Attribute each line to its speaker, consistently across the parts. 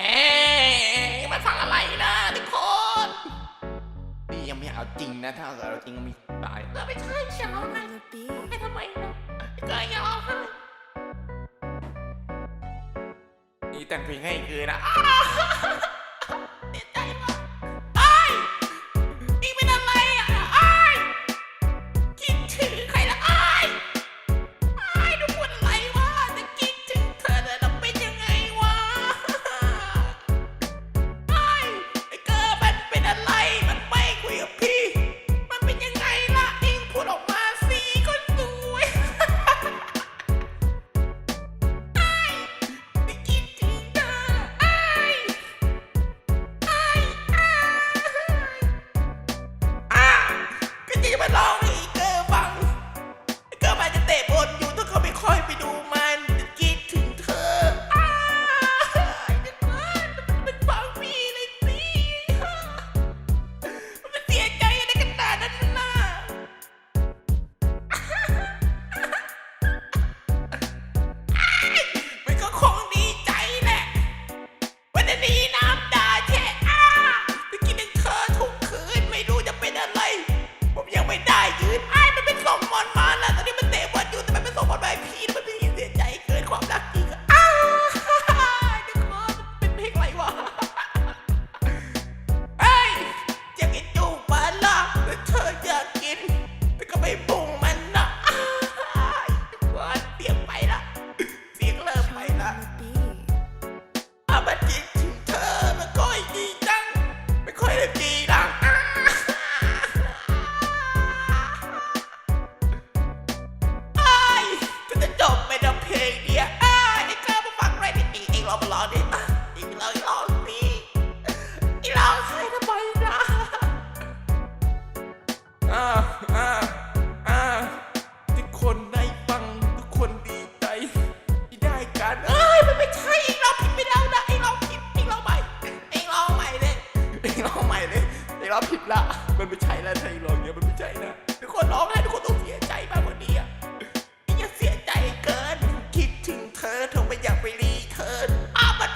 Speaker 1: ฮ้มาฟังอะไรนะทุกคนนี่ยังไม่เอาจริงนะถ้าเอาจริงก็มีตายเออไม่ใช่ฉันเอานะไม่ทำไมนะเจออย่าเอานี่แต่งเพลงให้คือนะ ร้อผิดละ มันไม่ใช่ละใช่ร้อาเนี่ยมันไม่ใช่นะทุกคนร้องไห้ทุกคนต้องเสียใจมากกว่านี้อะอย่าเสียใจเกิน คิดถึงเธอทำไมอยากไปรีเทิร์นอ้าวมัน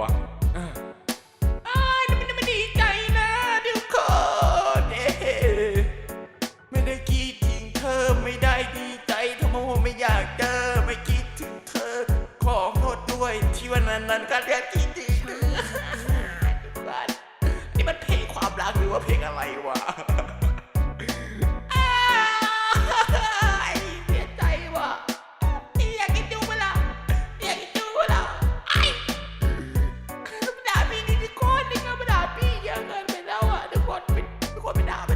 Speaker 1: วะอ้ายมันไม่ดีใจนะเดี๋ยวก่นเอ๊ไม่ได้คิดถึงเธอไม่ได้ดีใจทำไมผมไม่อยากเจอไม่คิดถึงเธอ ขอโทษด้วยที่วันนั้นนั้นก็เรียกคิดถึงเธอนี่มันเพลงความรักหรือว่าเพลงอะไรวะ without